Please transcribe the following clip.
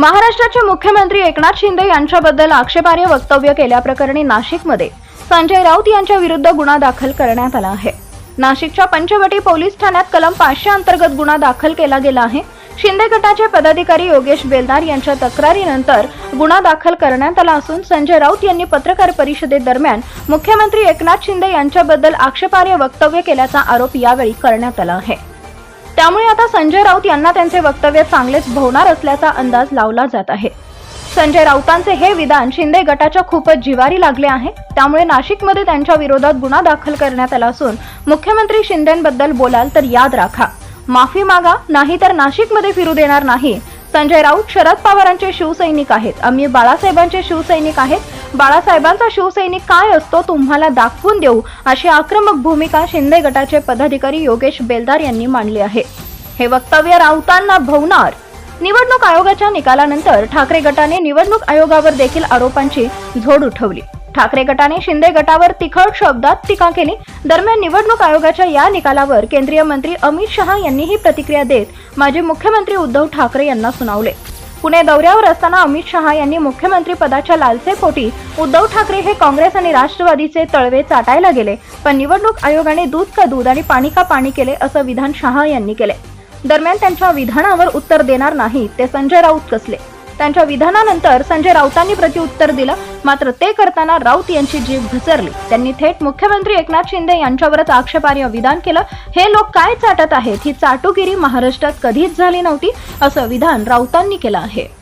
महाराष्ट्राचे मुख्यमंत्री एकनाथ शिंदे यांच्याबद्दल आक्षेपार्ह वक्तव्य केल्याप्रकरणी नाशिकमध्ये संजय राऊत यांच्या विरुद्ध गुन्हा दाखल करण्यात आला आहे. नाशिकच्या पंचवटी पोलीस ठाण्यात कलम पाचशे अंतर्गत गुन्हा दाखल केला गेला आहे. शिंदे गटाचे पदाधिकारी योगेश बेलदार यांच्या तक्रारीनंतर गुन्हा दाखल करण्यात आला असून संजय राऊत यांनी पत्रकार परिषदेदरम्यान मुख्यमंत्री एकनाथ शिंदे यांच्याबद्दल आक्षेपार्ह वक्तव्य केल्याचा आरोप यावेळी करण्यात आला आहे. त्यामुळे आता संजय राऊत यांना त्यांचे वक्तव्य चांगलेच भवणार असल्याचा अंदाज लावला जात आहे. संजय राऊतांचे हे विधान शिंदे गटाच्या खूपच जिवारी लागले आहे. त्यामुळे नाशिकमध्ये त्यांच्या विरोधात गुन्हा दाखल करण्यात आला असून मुख्यमंत्री शिंदेबद्दल बोलाल तर याद राखा. माफी मागा नाही तर नाशिकमध्ये फिरू देणार नाही. संजय राऊत शरद पवारांचे शिवसैनिक आहेत. आम्ही बाळासाहेबांचे शिवसैनिक आहेत. बाळासाहेबांचा शिवसैनिक काय असतो तुम्हाला दाखवून देऊ अशी आक्रमक भूमिका शिंदे गटाचे पदाधिकारी योगेश बेलदार यांनी मांडली आहे. हे वक्तव्य राऊतांना भवणार. निवडणूक आयोगाच्या निकालानंतर ठाकरे गटाने निवडणूक आयोगावर देखील आरोपांची झोड उठवली. ठाकरे गटाने शिंदे गटावर तिखट शब्दात टीका केली. दरम्यान निवडणूक आयोगाच्या या निकालावर केंद्रीय मंत्री अमित शहा यांनीही प्रतिक्रिया देत माजी मुख्यमंत्री उद्धव ठाकरे यांना सुनावले. पुणे दौऱ्यावर असताना अमित शहा यांनी मुख्यमंत्री पदाच्या लालसेपोटी उद्धव ठाकरे हे काँग्रेस आणि राष्ट्रवादीचे तळवे चाटायला गेले. पण निवडणूक आयोगाने दूध का दूध आणि पाणी का पाणी केले असं विधान शहा यांनी केले. दरम्यान त्यांच्या विधानावर उत्तर देणार नाही ते संजय राऊत कसले? त्यांच्या विधानानंतर संजय राऊतांनी प्रत्युत्तर दिलं. मात्र ते करताना राऊत यांची जीभ घसरली. त्यांनी थेट मुख्यमंत्री एकनाथ शिंदे यांच्यावरच आक्षेपार्ह विधान केलं. हे लोक काय चाटत आहेत? ही चाटुगिरी महाराष्ट्रात कधीच झाली नव्हती असं विधान राऊतांनी केलं आहे.